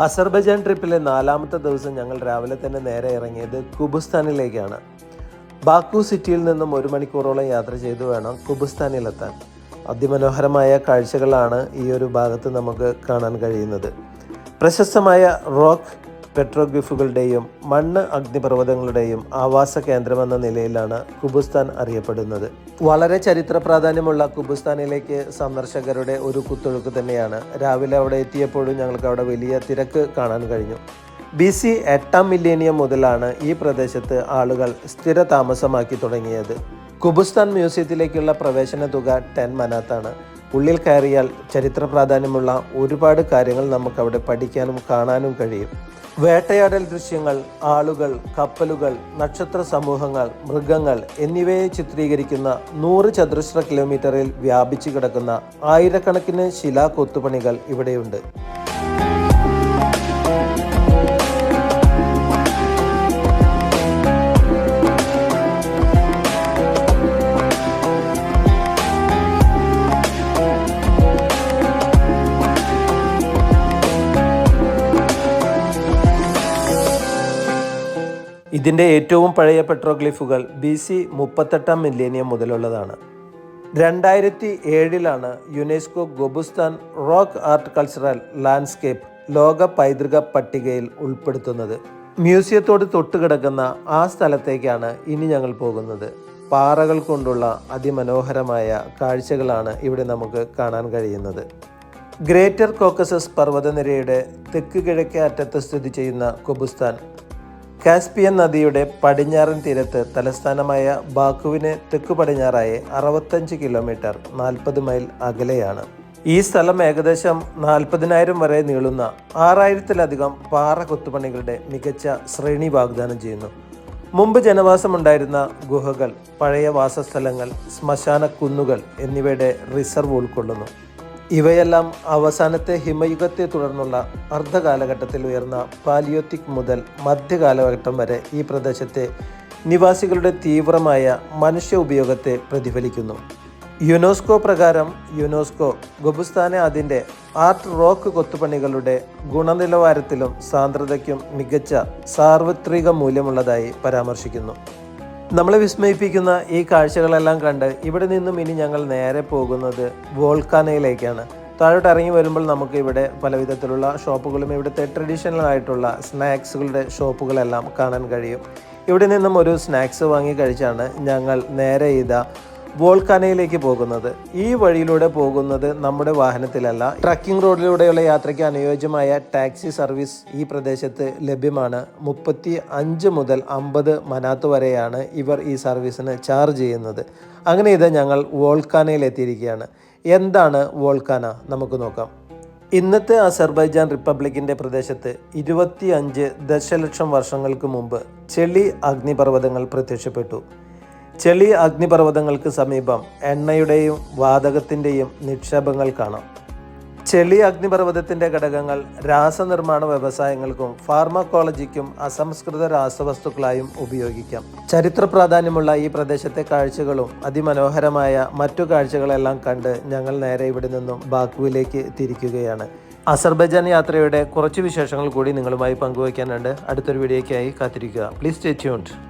Azerbaijan ട്രിപ്പിലെ നാലാമത്തെ ദിവസം ഞങ്ങൾ രാവിലെ തന്നെ നേരെ ഇറങ്ങിയത് കുബുസ്ഥാനിലേക്കാണ്. ബാക്കു സിറ്റിയിൽ നിന്നും ഒരു മണിക്കൂറോളം യാത്ര ചെയ്തു വേണം കുബുസ്ഥാനിലെത്താൻ. അതിമനോഹരമായ കാഴ്ചകളാണ് ഈ ഒരു ഭാഗത്ത് നമുക്ക് കാണാൻ കഴിയുന്നത്. പ്രശസ്തമായ റോക്ക് പെട്രോഗ്രിഫുകളുടെയും മണ്ണ് അഗ്നിപർവതങ്ങളുടെയും ആവാസ കേന്ദ്രമെന്ന നിലയിലാണ് കുബുസ്ഥാൻ അറിയപ്പെടുന്നത്. വളരെ ചരിത്ര പ്രാധാന്യമുള്ള കുബുസ്ഥാനിലേക്ക് സന്ദർശകരുടെ ഒരു കുത്തൊഴുക്ക് തന്നെയാണ്. രാവിലെ അവിടെ എത്തിയപ്പോഴും ഞങ്ങൾക്ക് അവിടെ വലിയ തിരക്ക് കാണാൻ കഴിഞ്ഞു. ബി സി എട്ടാം മില്ലേനിയം മുതലാണ് ഈ പ്രദേശത്ത് ആളുകൾ സ്ഥിര താമസമാക്കി തുടങ്ങിയത്. കുബുസ്ഥാൻ മ്യൂസിയത്തിലേക്കുള്ള പ്രവേശന തുക ടെൻ മനാത്താണ്. ഉള്ളിൽ കയറിയാൽ ചരിത്ര പ്രാധാന്യമുള്ള ഒരുപാട് കാര്യങ്ങൾ നമുക്കവിടെ പഠിക്കാനും കാണാനും കഴിയും. വേട്ടയാടൽ ദൃശ്യങ്ങൾ ആളുകൾ കപ്പലുകൾ നക്ഷത്ര സമൂഹങ്ങൾ മൃഗങ്ങൾ എന്നിവയെ ചിത്രീകരിക്കുന്ന നൂറ് ചതുരശ്ര കിലോമീറ്ററിൽ വ്യാപിച്ചു കിടക്കുന്ന ആയിരക്കണക്കിന് ശിലാ കൊത്തുപണികൾ ഇവിടെയുണ്ട്. ഇതിന്റെ ഏറ്റവും പഴയ പെട്രോഗ്ലിഫുകൾ ബി സി മുപ്പത്തെട്ടാം മില്ലേനിയം മുതലുള്ളതാണ്. രണ്ടായിരത്തി ഏഴിലാണ് UNESCO Gobustan rock art cultural landscape ലോക പൈതൃക പട്ടികയിൽ ഉൾപ്പെടുത്തുന്നത്. മ്യൂസിയത്തോട് തൊട്ടുകിടക്കുന്ന ആ സ്ഥലത്തേക്കാണ് ഇനി ഞങ്ങൾ പോകുന്നത്. പാറകൾ കൊണ്ടുള്ള അതിമനോഹരമായ കാഴ്ചകളാണ് ഇവിടെ നമുക്ക് കാണാൻ കഴിയുന്നത്. ഗ്രേറ്റർ കോക്കസസ് പർവതനിരയുടെ തെക്ക് കിഴക്കേ അറ്റത്ത് സ്ഥിതി ചെയ്യുന്ന കൊബുസ്ഥാൻ കാസ്പിയൻ നദിയുടെ പടിഞ്ഞാറൻ തീരത്ത് തലസ്ഥാനമായ ബാക്കുവിന് തെക്കു പടിഞ്ഞാറായി അറുപത്തഞ്ച് കിലോമീറ്റർ നാൽപ്പത് മൈൽ അകലെയാണ്. ഈ സ്ഥലം ഏകദേശം നാൽപ്പതിനായിരം വരെ നീളുന്ന ആറായിരത്തിലധികം പാറ കൊത്തുപണികളുടെ മികച്ച ശ്രേണി വാഗ്ദാനം ചെയ്യുന്നു. മുമ്പ് ജനവാസമുണ്ടായിരുന്ന ഗുഹകൾ പഴയ വാസസ്ഥലങ്ങൾ ശ്മശാന കുന്നുകൾ എന്നിവയുടെ റിസർവ് ഉൾക്കൊള്ളുന്നു. ഇവയെല്ലാം അവസാനത്തെ ഹിമയുഗത്തെ തുടർന്നുള്ള അർദ്ധകാലഘട്ടത്തിൽ ഉയർന്ന പാലിയോത്തിക് മുതൽ മധ്യകാലഘട്ടം വരെ ഈ പ്രദേശത്തെ നിവാസികളുടെ തീവ്രമായ മനുഷ്യ ഉപയോഗത്തെ പ്രതിഫലിക്കുന്നു. യുനെസ്കോ പ്രകാരം യുനെസ്കോ ഗുബുസ്ഥാനെ അതിന്റെ ആർട്ട് റോക്ക് കൊത്തുപണികളുടെ ഗുണനിലവാരത്തിലും സാന്ദ്രതയ്ക്കും മികച്ച സാർവത്രിക മൂല്യമുള്ളതായി പരാമർശിക്കുന്നു. നമ്മളെ വിസ്മയിപ്പിക്കുന്ന ഈ കാഴ്ചകളെല്ലാം കണ്ട് ഇവിടെ നിന്നും ഇനി ഞങ്ങൾ നേരെ പോകുന്നത് വോൾക്കാനയിലേക്കാണ്. താഴോട്ട് ഇറങ്ങി വരുമ്പോൾ നമുക്ക് ഇവിടെ പലവിധത്തിലുള്ള ഷോപ്പുകളും ഇവിടുത്തെ ട്രഡീഷണൽ ആയിട്ടുള്ള സ്നാക്സുകളുടെ ഷോപ്പുകളെല്ലാം കാണാൻ കഴിയും. ഇവിടെ നിന്നും ഒരു സ്നാക്സ് വാങ്ങി കഴിച്ചാണ് ഞങ്ങൾ നേരെ ഇതാ വോൾക്കാനയിലേക്ക് പോകുന്നത്. ഈ വഴിയിലൂടെ പോകുന്നത് നമ്മുടെ വാഹനത്തിലല്ല. ട്രക്കിംഗ് റോഡിലൂടെയുള്ള യാത്രയ്ക്ക് അനുയോജ്യമായ ടാക്സി സർവീസ് ഈ പ്രദേശത്ത് ലഭ്യമാണ്. മുപ്പത്തി അഞ്ച് മുതൽ അമ്പത് മനാത്ത് വരെയാണ് ഇവർ ഈ സർവീസിന് ചാർജ് ചെയ്യുന്നത്. അങ്ങനെ ഇത് ഞങ്ങൾ വോൾക്കാനയിൽ എത്തിയിരിക്കുകയാണ് എന്താണ് വോൾക്കാന? നമുക്ക് നോക്കാം. ഇന്നത്തെ അസർബൈജാൻ റിപ്പബ്ലിക്കിന്റെ പ്രദേശത്ത് ഇരുപത്തി അഞ്ച് ദശലക്ഷം വർഷങ്ങൾക്ക് മുമ്പ് ചെളി അഗ്നിപർവതങ്ങൾ പ്രത്യക്ഷപ്പെട്ടു. ചെളി അഗ്നിപർവതങ്ങൾക്ക് സമീപം എണ്ണയുടെയും വാതകത്തിന്റെയും നിക്ഷേപങ്ങൾ കാണാം. ചെളി അഗ്നിപർവതത്തിന്റെ ഘടകങ്ങൾ രാസനിർമ്മാണ വ്യവസായങ്ങൾക്കും ഫാർമക്കോളജിക്കും അസംസ്കൃത രാസവസ്തുക്കളായും ഉപയോഗിക്കാം. ചരിത്ര പ്രാധാന്യമുള്ള ഈ പ്രദേശത്തെ കാഴ്ചകളും അതിമനോഹരമായ മറ്റു കാഴ്ചകളെല്ലാം കണ്ട് ഞങ്ങൾ നേരെ ഇവിടെ നിന്നും ബാക്കുവിലേക്ക് തിരിക്കുകയാണ്. അസർബൈജാൻ യാത്രയുടെ കുറച്ച് വിശേഷങ്ങൾ കൂടി നിങ്ങളുമായി പങ്കുവയ്ക്കാനുണ്ട്. അടുത്തൊരു വീഡിയോയ്ക്കായി കാത്തിരിക്കുക. Please stay tuned